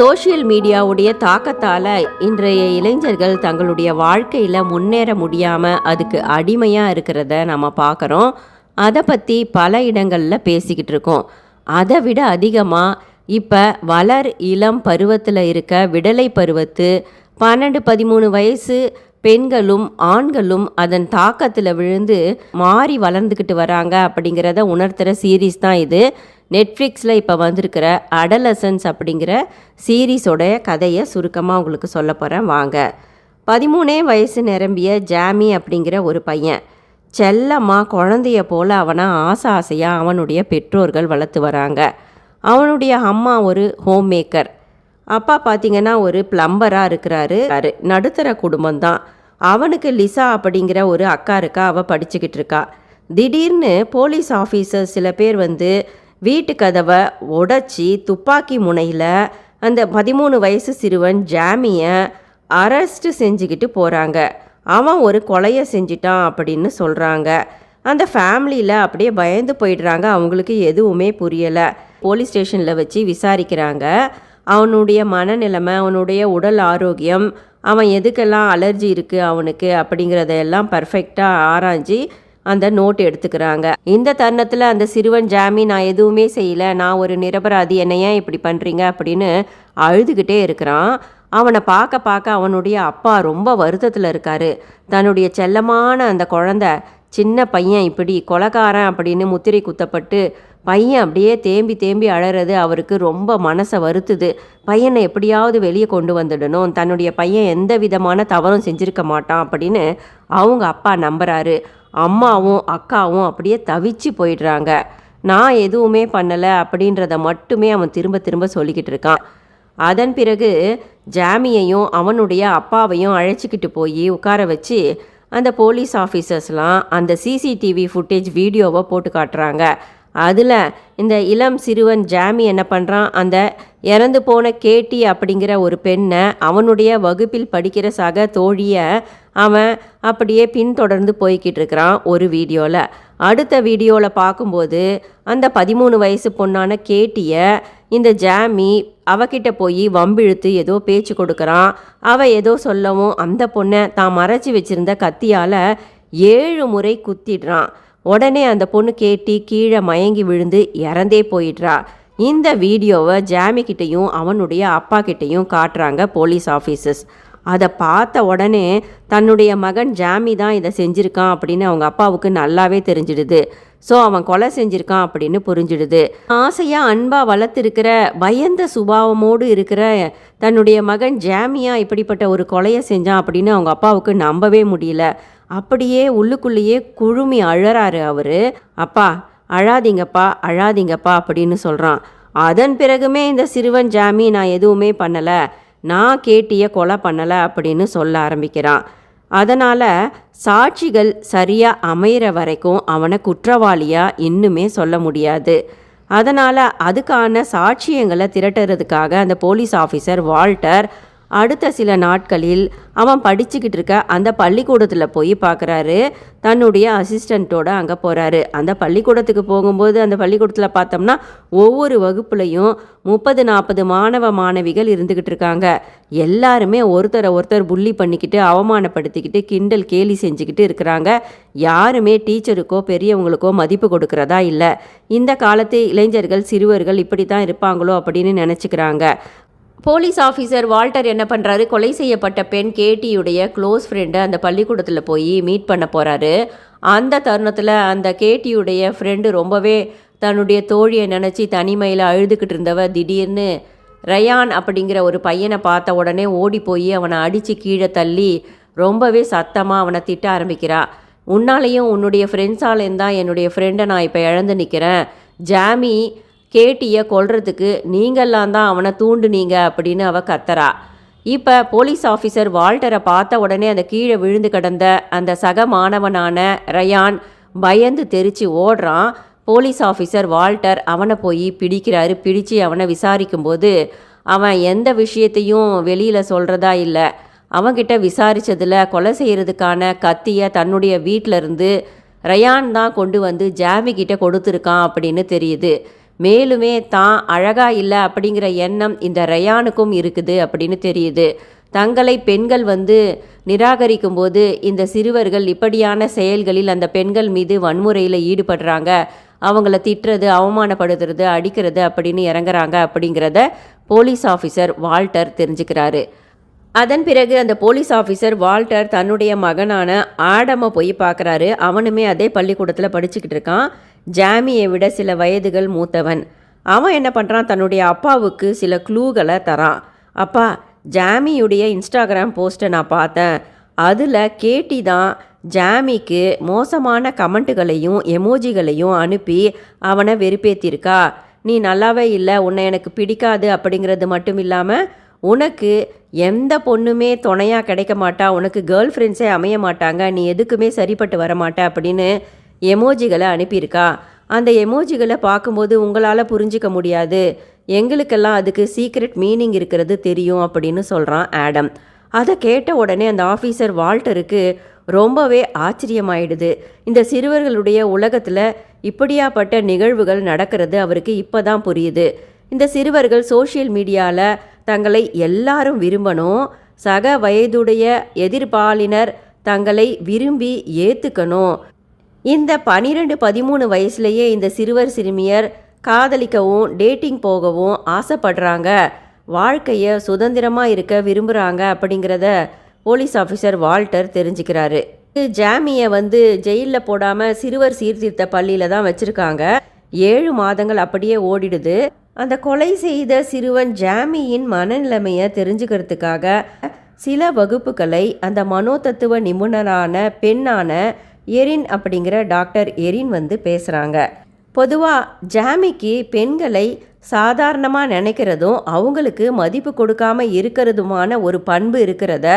Social மீடியாவுடைய தாக்கத்தால் இன்றைய இளைஞர்கள் தங்களுடைய வாழ்க்கையில் முன்னேற முடியாமல் அதுக்கு அடிமையாக இருக்கிறத நம்ம பார்க்குறோம் அதை பற்றி பல இடங்களில் பேசிக்கிட்டு இருக்கோம். அதை விட அதிகமாக இப்போ வளர் இளம் பருவத்தில் இருக்க விடலை பருவத்து பன்னெண்டு பதிமூணு வயசு பெண்களும் ஆண்களும் அதன் தாக்கத்தில் விழுந்து மாறி வளர்ந்துக்கிட்டு வராங்க அப்படிங்கிறத உணர்த்துகிற சீரீஸ் தான் இது. நெட்ஃப்ளிக்ஸில் இப்போ வந்திருக்கிற அடலசன்ஸ் அப்படிங்கிற சீரீஸோடைய கதையை சுருக்கமாக உங்களுக்கு சொல்ல போகிறேன் வாங்க. பதிமூணே வயசு நிரம்பிய ஜாமி அப்படிங்கிற ஒரு பையன். செல்லமாக குழந்தைய போல் அவனை ஆசை ஆசையாக அவனுடைய பெற்றோர்கள் வளர்த்து வராங்க. அவனுடைய அம்மா ஒரு ஹோம் மேக்கர் அப்பா பார்த்திங்கன்னா ஒரு பிளம்பராக இருக்கிறாரு. அரு நடுத்தர குடும்பம்தான். அவனுக்கு லிசா அப்படிங்கிற ஒரு அக்கா இருக்கா. அவள் படிச்சுக்கிட்டு இருக்கா. திடீர்னு போலீஸ் ஆஃபீஸர் சில பேர் வந்து வீட்டு கதவை உடைச்சி துப்பாக்கி முனையில் அந்த பதிமூணு வயசு சிறுவன் ஜாமியை அரெஸ்ட்டு செஞ்சுக்கிட்டு போகிறாங்க அவன் ஒரு கொலையை செஞ்சிட்டான் அப்படின்னு சொல்கிறாங்க அந்த ஃபேமிலியில் அப்படியே பயந்து போயிடுறாங்க. அவங்களுக்கு எதுவுமே புரியலை. போலீஸ் ஸ்டேஷனில் வச்சு விசாரிக்கிறாங்க. அவனுடைய மனநிலைமை அவனுடைய உடல் ஆரோக்கியம் அவன் எதுக்கெல்லாம் அலர்ஜி இருக்குது அவனுக்கு அப்படிங்கிறதையெல்லாம் பர்ஃபெக்டாக ஆராய்ஞ்சி அந்த நோட் எடுத்துக்கிறாங்க. இந்த தருணத்தில் அந்த சிறுவன் ஜாமி நான் எதுவுமே செய்யலை. நான் ஒரு நிரபராதி. என்னை ஏன் இப்படி பண்ணுறீங்க அப்படின்னு அழுதுகிட்டே இருக்கிறான். அவனை பார்க்க பார்க்க அவனுடைய அப்பா ரொம்ப வருத்தத்தில் இருக்காரு. தன்னுடைய செல்லமான அந்த குழந்தை சின்ன பையன் இப்படி கொலகாரன் அப்படின்னு முத்திரை குத்தப்பட்டு பையன் அப்படியே தேம்பி தேம்பி அழறது அவருக்கு ரொம்ப மனசை வருத்துது. பையனை எப்படியாவது வெளியே கொண்டு வந்துடணும். தன்னுடைய பையன் எந்த விதமான தவறும் செஞ்சிருக்க மாட்டான் அப்படின்னு அவங்க அப்பா நம்புறாரு. அம்மாவும் அக்காவும் அப்படியே தவிச்சு போயிடுறாங்க. நான் எதுவுமே பண்ணலை அப்படின்றத மட்டுமே அவன் திரும்ப திரும்ப சொல்லிக்கிட்டு இருக்கான். அதன் பிறகு ஜாமியையும் அவனுடைய அப்பாவையும் அழைச்சிக்கிட்டு போய் உட்கார வச்சு அந்த போலீஸ் ஆஃபீஸர்ஸ்லாம் அந்த சிசிடிவி ஃபுட்டேஜ் வீடியோவை போட்டு காட்டுறாங்க. அதில் இந்த இளம் சிறுவன் ஜாமி என்ன பண்ணுறான் அந்த இறந்து போன கேட்டி அப்படிங்கிற ஒரு பெண்ணை அவனுடைய வகுப்பில் படிக்கிற சக தோழியை அவன் அப்படியே பின்தொடர்ந்து போய்கிட்டு இருக்கிறான் ஒரு வீடியோவில் அடுத்த வீடியோவில் பார்க்கும்போது அந்த பதிமூணு வயசு பொண்ணான கேட்டியை இந்த ஜாமி அவகிட்ட போய் வம்பிழுத்து ஏதோ பேச்சு கொடுக்குறான். அவள் ஏதோ சொல்லவும் அந்த பொண்ணை தான் மறைச்சி வச்சிருந்த கத்தியால் ஏழு முறை குத்திடுறான். உடனே அந்த பொண்ணு கேட்டி கீழே மயங்கி விழுந்து இறந்தே போயிடுறா. இந்த வீடியோவை ஜாமிக்கிட்டையும் அவனுடைய அப்பா கிட்டேயும் காட்டுறாங்க போலீஸ் ஆஃபீஸர்ஸ் அதை பார்த்த உடனே தன்னுடைய மகன் ஜாமி தான் இதை செஞ்சுருக்கான் அப்படின்னு அவங்க அப்பாவுக்கு நல்லாவே தெரிஞ்சிடுது. ஸோ அவன் கொலை செஞ்சிருக்கான் அப்படின்னு புரிஞ்சிடுது. ஆசையாக அன்பாக வளர்த்துருக்கிற பயந்த சுபாவமோடு இருக்கிற தன்னுடைய மகன் ஜாமியா இப்படிப்பட்ட ஒரு கொலையை செஞ்சான் அப்படின்னு அவங்க அப்பாவுக்கு நம்பவே முடியல. அப்படியே உள்ளுக்குள்ளேயே குழுமி அழறாரு அவர். அப்பா அழாதீங்கப்பா அழாதீங்கப்பா அப்படின்னு சொல்கிறான் அதன் பிறகுமே இந்த சிறுவன் ஜாமி நான் எதுவுமே பண்ணலை. நான் கேட்டிய கொலை பண்ணலை அப்படின்னு சொல்ல ஆரம்பிக்கிறான். அதனால் சாட்சிகள் சரியாக அமையிற வரைக்கும் அவனை குற்றவாளியாக இன்னுமே சொல்ல முடியாது. அதனால் அதுக்கான சாட்சியங்களை திரட்டுறதுக்காக அந்த போலீஸ் ஆஃபீஸர் வால்டர் அடுத்த சில நாட்களில் அவன் படிச்சுக்கிட்டு இருக்க அந்த பள்ளிக்கூடத்தில் போய் பார்க்குறாரு தன்னுடைய அசிஸ்டண்ட்டோட அங்கே போகிறாரு அந்த பள்ளிக்கூடத்துக்கு போகும்போது அந்த பள்ளிக்கூடத்தில் பார்த்தோம்னா ஒவ்வொரு வகுப்புலையும் முப்பது நாற்பது மாணவ மாணவிகள் இருந்துக்கிட்டு இருக்காங்க. எல்லாருமே ஒருத்தரை ஒருத்தர் புள்ளி பண்ணிக்கிட்டு அவமானப்படுத்திக்கிட்டு கிண்டல் கேலி செஞ்சுக்கிட்டு இருக்கிறாங்க. யாருமே டீச்சருக்கோ பெரியவங்களுக்கோ மதிப்பு கொடுக்கறதா இல்லை. இந்த காலத்து இளைஞர்கள் சிறுவர்கள் இப்படி தான் இருப்பாங்களோ அப்படின்னு நினச்சிக்கிறாங்க. போலீஸ் ஆஃபீஸர் வால்டர் என்ன பண்ணுறாரு கொலை செய்யப்பட்ட பெண் கேட்டியுடைய க்ளோஸ் ஃப்ரெண்டை அந்த பள்ளிக்கூடத்தில் போய் மீட் பண்ண போகிறாரு அந்த தருணத்தில் அந்த கேட்டியுடைய ஃப்ரெண்டு ரொம்பவே தன்னுடைய தோழியை நினச்சி தனிமையில் அழுதுகிட்டு இருந்தவ திடீர்னு ரயான் அப்படிங்கிற ஒரு பையனை பார்த்த உடனே ஓடி போய் அவனை அடித்து கீழே தள்ளி ரொம்பவே சத்தமாக அவனை திட்ட ஆரம்பிக்கிறா. உன்னாலேயும் உன்னுடைய ஃப்ரெண்ட்ஸாலேயும் தான் என்னுடைய ஃப்ரெண்டை நான் இப்போ இழந்து நிற்கிறேன் ஜாமி கேட்டியை கொல்றதுக்கு நீங்கள்லாம் தான் அவனை தூண்டுனீங்க அப்படின்னு அவ கத்துறா. இப்போ போலீஸ் ஆஃபீஸர் வால்டரை பார்த்த உடனே அந்த கீழே விழுந்து கிடந்த அந்த சக மாணவனான ரயான் பயந்து தெரிச்சு ஓடுறான். போலீஸ் ஆஃபீஸர் வால்டர் அவனை போய் பிடிக்கிறாரு. பிடிச்சு அவனை விசாரிக்கும்போது அவன் எந்த விஷயத்தையும் வெளியில் சொல்கிறதா இல்லை. அவன்கிட்ட விசாரித்ததில் கொலை செய்கிறதுக்கான கத்தியை தன்னுடைய வீட்டிலருந்து ரயான் தான் கொண்டு வந்து ஜாமி கிட்ட கொடுத்துருக்கான் அப்படின்னு தெரியுது. மேலுமே தான் அழகா இல்லை அப்படிங்கிற எண்ணம் இந்த ரயானுக்கும் இருக்குது அப்படின்னு தெரியுது. தங்களை பெண்கள் வந்து நிராகரிக்கும் போது இந்த சிறுவர்கள் இப்படியான செயல்களில் அந்த பெண்கள் மீது வன்முறையில் ஈடுபடுறாங்க. அவங்கள திட்டுறது அவமானப்படுத்துறது அடிக்கிறது அப்படின்னு இறங்குறாங்க அப்படிங்கிறத போலீஸ் ஆஃபீஸர் வால்டர் தெரிஞ்சுக்கிறாரு. அதன் பிறகு அந்த போலீஸ் ஆஃபீஸர் வால்டர் தன்னுடைய மகனான ஆடமை போய் பார்க்குறாரு. அவனுமே அதே பள்ளிக்கூடத்தில் படிச்சுக்கிட்டு இருக்கான். ஜாமியை விட சில வயதுகள் மூத்தவன். அவன் என்ன பண்ணுறான் தன்னுடைய அப்பாவுக்கு சில க்ளூகளை தரான். அப்பா ஜாமியுடைய இன்ஸ்டாகிராம் போஸ்ட்டை நான் பார்த்தேன். அதில் கேட்டி தான் ஜாமிக்கு மோசமான கமெண்ட்டுகளையும் எமோஜிகளையும் அனுப்பி அவனை வெறுப்பேற்றிருக்கா நீ நல்லாவே இல்லை உன்னை எனக்கு பிடிக்காது அப்படிங்கிறது மட்டும் இல்லாமல் உனக்கு எந்த பொண்ணுமே துணையாக கிடைக்க மாட்டா உனக்கு கேர்ள் ஃப்ரெண்ட்ஸே அமைய மாட்டாங்க நீ எதுக்குமே சரிப்பட்டு வர மாட்ட அப்படின்னு எமோஜிகளை அனுப்பியிருக்கா? அந்த எமோஜிகளை பார்க்கும்போது உங்களால் புரிஞ்சிக்க முடியாது. எங்களுக்கெல்லாம் அதுக்கு சீக்ரெட் மீனிங் இருக்கிறது தெரியும் அப்படின்னு சொல்கிறான் ஆடம். அதை கேட்ட உடனே அந்த ஆஃபீஸர் வால்டருக்கு ரொம்பவே ஆச்சரியமாயிடுது. இந்த சிறுவர்களுடைய உலகத்தில் இப்படியாப்பட்ட நிகழ்வுகள் நடக்கிறது அவருக்கு இப்போ தான் புரியுது. இந்த சிறுவர்கள் சோஷியல் மீடியாவில் தங்களை எல்லாரும் விரும்பணும். சக வயதுடைய எதிர்பாலினர் தங்களை விரும்பி ஏற்றுக்கணும் இந்த பனிரெண்டு பதிமூணு வயசுலேயே இந்த சிறுவர் சிறுமியர் காதலிக்கவும் டேட்டிங் போகவும் ஆசைப்படுறாங்க. வாழ்க்கையை சுதந்திரமாக இருக்க விரும்புகிறாங்க அப்படிங்கிறத போலீஸ் ஆஃபீஸர் வால்டர் தெரிஞ்சுக்கிறாரு. ஜாமியை வந்து ஜெயிலில் போடாமல் சிறுவர் சீர்திருத்த பள்ளியில் தான் வச்சுருக்காங்க. ஏழு மாதங்கள் அப்படியே ஓடிடுது. அந்த கொலை செய்த சிறுவன் ஜாமியின் மனநிலைமையை தெரிஞ்சுக்கிறதுக்காக சில வகுப்புகளை அந்த மனோதத்துவ நிபுணரான பெண்ணான எரின் அப்படிங்கிற டாக்டர் எரின் வந்து பேசுகிறாங்க பொதுவாக ஜாமிக்கு பெண்களை சாதாரணமாக நினைக்கிறதும் அவங்களுக்கு மதிப்பு கொடுக்காம இருக்கிறதுமான ஒரு பண்பு இருக்கிறத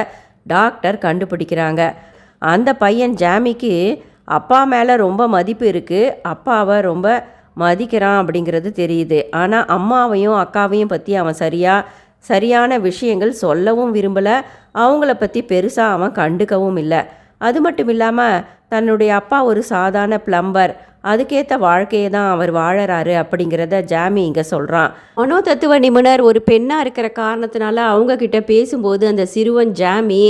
டாக்டர் கண்டுபிடிக்கிறாங்க. அந்த பையன் ஜாமிக்கு அப்பா மேலே ரொம்ப மதிப்பு இருக்குது அப்பாவை ரொம்ப மதிக்கிறான் அப்படிங்கிறது தெரியுது. ஆனால் அம்மாவையும் அக்காவையும் பற்றி அவன் சரியாக சரியான விஷயங்கள் சொல்லவும் விரும்பலை. அவங்கள பற்றி பெருசாக அவன் கண்டுக்கவும் இல்லை. அது மட்டும் இல்லாமல் தன்னுடைய அப்பா ஒரு சாதாரண பிளம்பர் அதுக்கேற்ற வாழ்க்கையை தான் அவர் வாழறாரு அப்படிங்கிறத ஜாமி இங்கே சொல்கிறான் மனோதத்துவ நிபுணர் ஒரு பெண்ணாக இருக்கிற காரணத்தினால அவங்க கிட்ட பேசும்போது அந்த சிறுவன் ஜாமி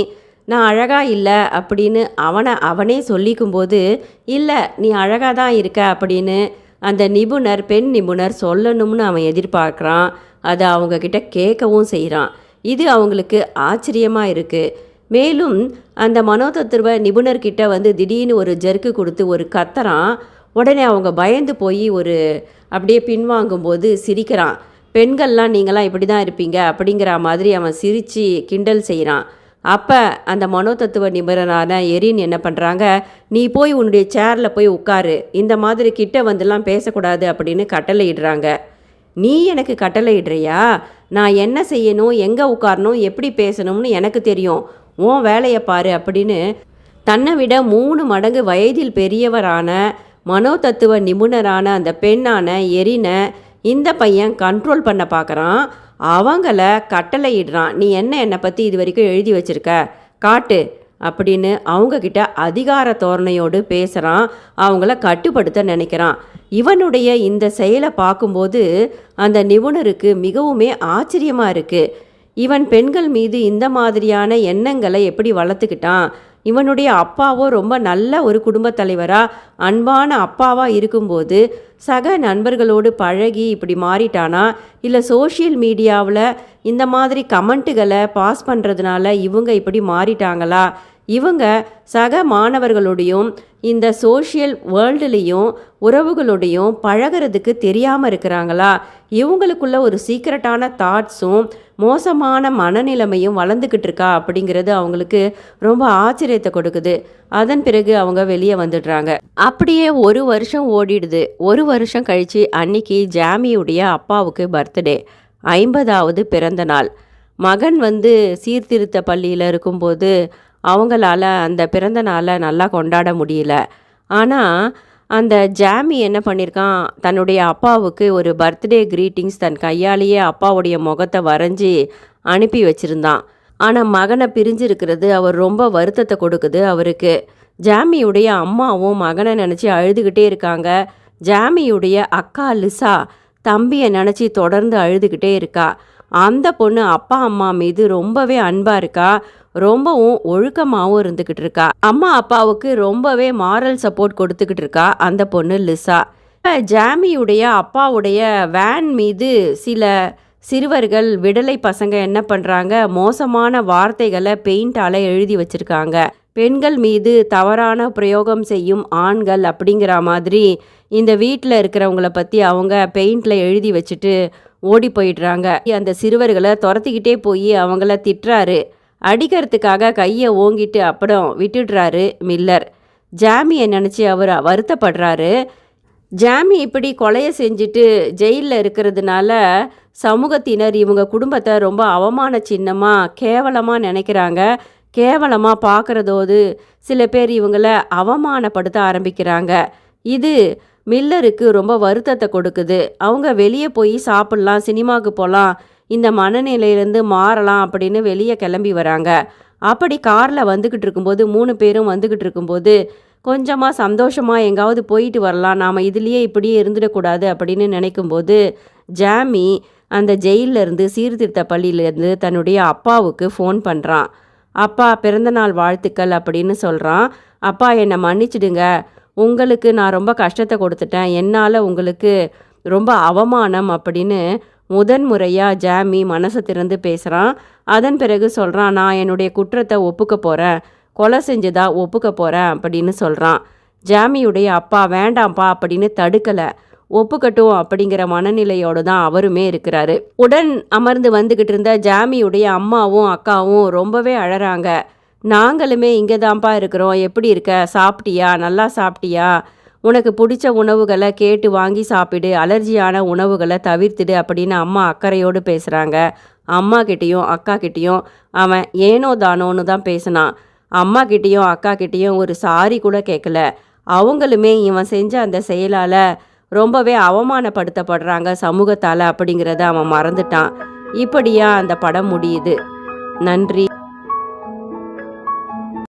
நான் அழகாக இல்லை அப்படின்னு அவனை அவனே சொல்லிக்கும்போது இல்லை நீ அழகாக தான் இருக்க அப்படின்னு அந்த நிபுணர் பெண் நிபுணர் சொல்லணும்னு அவன் எதிர்பார்க்குறான். அதை அவங்கக்கிட்ட கேட்கவும் செய்கிறான் இது அவங்களுக்கு ஆச்சரியமாக இருக்குது மேலும் அந்த மனோதத்துவ நிபுணர்கிட்ட வந்து திடீர்னு ஒரு ஜெர்க்கு கொடுத்து ஒரு கத்துறான் உடனே அவங்க பயந்து போய் ஒரு அப்படியே பின்வாங்கும்போது சிரிக்கிறான். பெண்கள்லாம் நீங்களாம் இப்படி தான் இருப்பீங்க அப்படிங்கிற மாதிரி அவன் சிரித்து கிண்டல் செய்கிறான் அப்போ அந்த மனோதத்துவ நிபுணரான எரின் என்ன பண்ணுறாங்க நீ போய் உன்னுடைய சேரில் போய் உட்காரு இந்த மாதிரி கிட்ட வந்துலாம் பேசக்கூடாது அப்படின்னு கட்டளையிடுறாங்க. நீ எனக்கு கட்டளையிடுறியா? நான் என்ன செய்யணும் எங்கே உட்காரணும் எப்படி பேசணும்னு எனக்கு தெரியும். உன் வேலையை பாரு அப்படின்னு தன்னை விட மூணு மடங்கு வயதில் பெரியவரான மனோதத்துவ நிபுணரான அந்த பெண்ணான எரினை இந்த பையன் கண்ட்ரோல் பண்ண பார்க்குறான் அவங்கள கட்டளையிடுறான். நீ என்ன என்னை பற்றி இது வரைக்கும் எழுதி வச்சிருக்க? காட்டு அப்படின்னு அவங்கக்கிட்ட அதிகார தோரணையோடு பேசுகிறான் அவங்கள கட்டுப்படுத்த நினைக்கிறான். இவனுடைய இந்த செயலை பார்க்கும்போது அந்த நிபுணருக்கு மிகவுமே ஆச்சரியமாக இருக்குது இவன் பெண்கள் மீது இந்த மாதிரியான எண்ணங்களை எப்படி வளர்த்துக்கிட்டான்? இவனுடைய அப்பாவோ ரொம்ப நல்ல ஒரு குடும்பத் தலைவராக அன்பான அப்பாவாக இருக்கும்போது சக நண்பர்களோடு பழகி இப்படி மாறிட்டானா? இல்லை சோஷியல் மீடியாவில் இந்த மாதிரி கமெண்ட்டுகளை பாஸ் பண்ணுறதுனால இவங்க இப்படி மாறிட்டாங்களா? இவங்க சக மாணவர்களோடையும் இந்த சோஷியல் வேர்ல்டுலேயும் உறவுகளோடையும் பழகிறதுக்கு தெரியாமல் இருக்கிறாங்களா? இவங்களுக்குள்ள ஒரு சீக்ரெட்டான தாட்ஸும் மோசமான மனநிலைமையும் வளர்ந்துக்கிட்டு இருக்கா அப்படிங்கிறது அவங்களுக்கு ரொம்ப ஆச்சரியத்தை கொடுக்குது. அதன் பிறகு அவங்க வெளியே வந்துடுறாங்க. அப்படியே ஒரு வருஷம் ஓடிடுது. ஒரு வருஷம் கழித்து அன்னைக்கு ஜாமியுடைய அப்பாவுக்கு பர்த்டே ஐம்பதாவது பிறந்த நாள். மகன் வந்து சீர்திருத்த பள்ளியில் இருக்கும்போது அவங்களால அந்த பிறந்த நாளை நல்லா கொண்டாட முடியல. ஆனால் அந்த ஜாமி என்ன பண்ணியிருக்கான் தன்னுடைய அப்பாவுக்கு ஒரு பர்த்டே க்ரீட்டிங்ஸ் தன் கையாலேயே அப்பாவுடைய முகத்தை வரைஞ்சி அனுப்பி வச்சுருந்தான். ஆனால் மகனை பிரிஞ்சிருக்கிறது அவர் ரொம்ப வருத்தத்தை கொடுக்குது அவருக்கு. ஜாமியுடைய அம்மாவும் மகனை நினச்சி அழுதுகிட்டே இருக்காங்க. ஜாமியுடைய அக்கா லிசா தம்பியை நினச்சி தொடர்ந்து அழுதுகிட்டே இருக்கா. அந்த பொண்ணு அப்பா அம்மா மீது ரொம்பவே அன்பா இருக்கா? ரொம்பவும் ஒழுக்கமாகவும் இருந்துக்கிட்டு இருக்கா. அம்மா அப்பாவுக்கு ரொம்பவே மாரல் சப்போர்ட் கொடுத்துக்கிட்டு இருக்கா அந்த பொண்ணு லிசா. ஜாமியுடைய அப்பாவுடைய வேன் மீது சில சிறுவர்கள் விடலை பசங்க என்ன பண்ணுறாங்க மோசமான வார்த்தைகளை பெயிண்டால எழுதி வச்சிருக்காங்க. பெண்கள் மீது தவறான பிரயோகம் செய்யும் ஆண்கள் அப்படிங்கிற மாதிரி இந்த வீட்டில் இருக்கிறவங்கள பற்றி அவங்க பெயிண்டில் எழுதி வச்சுட்டு ஓடி போயிடுறாங்க. அந்த சிறுவர்களை துரத்திக்கிட்டே போய் அவங்கள திட்டுறாரு. அடிக்கிறதுக்காக கையை ஓங்கிட்டு அப்புறம் விட்டுடுறாரு மில்லர். ஜாமியை நினச்சி அவர் வருத்தப்படுறாரு. ஜாமி இப்படி கொலையை செஞ்சுட்டு ஜெயிலில் இருக்கிறதுனால சமூகத்தினர் இவங்க குடும்பத்தை ரொம்ப அவமான சின்னமாக கேவலமாக நினைக்கிறாங்க. கேவலமாக பார்க்குறதோது சில பேர் இவங்கள அவமானப்படுத்த ஆரம்பிக்கிறாங்க. இது மில்லருக்கு ரொம்ப வருத்தத்தை கொடுக்குது. அவங்க வெளியே போய் சாப்பிட்லாம் சினிமாவுக்கு போகலாம் இந்த மனநிலையிலேருந்து மாறலாம் அப்படின்னு வெளியே கிளம்பி வராங்க. அப்படி காரில் வந்துக்கிட்டு இருக்கும்போது மூணு பேரும் வந்துக்கிட்டு இருக்கும்போது கொஞ்சமாக சந்தோஷமாக எங்காவது போயிட்டு வரலாம் நாம் இதுலேயே இப்படியே இருந்துடக்கூடாது அப்படின்னு நினைக்கும்போது ஜாமி அந்த ஜெயில்ல இருந்து சீர்திருத்த பள்ளியிலேருந்து தன்னுடைய அப்பாவுக்கு ஃபோன் பண்ணுறான் அப்பா பிறந்தநாள் வாழ்த்துக்கள் அப்படின்னு சொல்கிறான் அப்பா என்னை மன்னிச்சிடுங்க. உங்களுக்கு நான் ரொம்ப கஷ்டத்தை கொடுத்துட்டேன். என்னால் உங்களுக்கு ரொம்ப அவமானம் அப்படின்னு முதன் முறையாக ஜாமி மனசை திறந்து பேசுகிறான் அதன் பிறகு சொல்கிறான் நான் என்னுடைய குற்றத்தை ஒப்புக்க போகிறேன் கொலை செஞ்சதா ஒப்புக்க போகிறேன் அப்படின்னு சொல்கிறான் ஜாமியுடைய அப்பா வேண்டாம்ப்பா அப்படின்னு தடுக்கலை. ஒப்புக்கட்டும் அப்படிங்கிற மனநிலையோடு தான் அவருமே இருக்கிறாரு. உடன் அமர்ந்து வந்துக்கிட்டு இருந்த ஜாமியுடைய அம்மாவும் அக்காவும் ரொம்பவே அழறாங்க. நாங்களுமே இங்கே தான்ப்பா இருக்கிறோம். எப்படி இருக்க? சாப்பிட்டியா? நல்லா சாப்பிட்டியா? உனக்கு பிடிச்ச உணவுகளை கேட்டு வாங்கி சாப்பிடு. அலர்ஜியான உணவுகளை தவிர்த்துடு அப்படின்னு அம்மா அக்கறையோடு பேசுகிறாங்க அம்மா கிட்டேயும் அக்கா கிட்டேயும் அவன் ஏனோ தானோன்னு தான் பேசினான். அம்மா கிட்டேயும் அக்கா கிட்டேயும் ஒரு சாரி கூட கேட்கல. அவங்களுமே இவன் செஞ்ச அந்த செயலால் ரொம்பவே அவமானப்படுத்தப்படுறாங்க சமூகத்தால் அப்படிங்கிறத அவன் மறந்துட்டான். இப்படியா அந்த படம் முடியுது. நன்றி.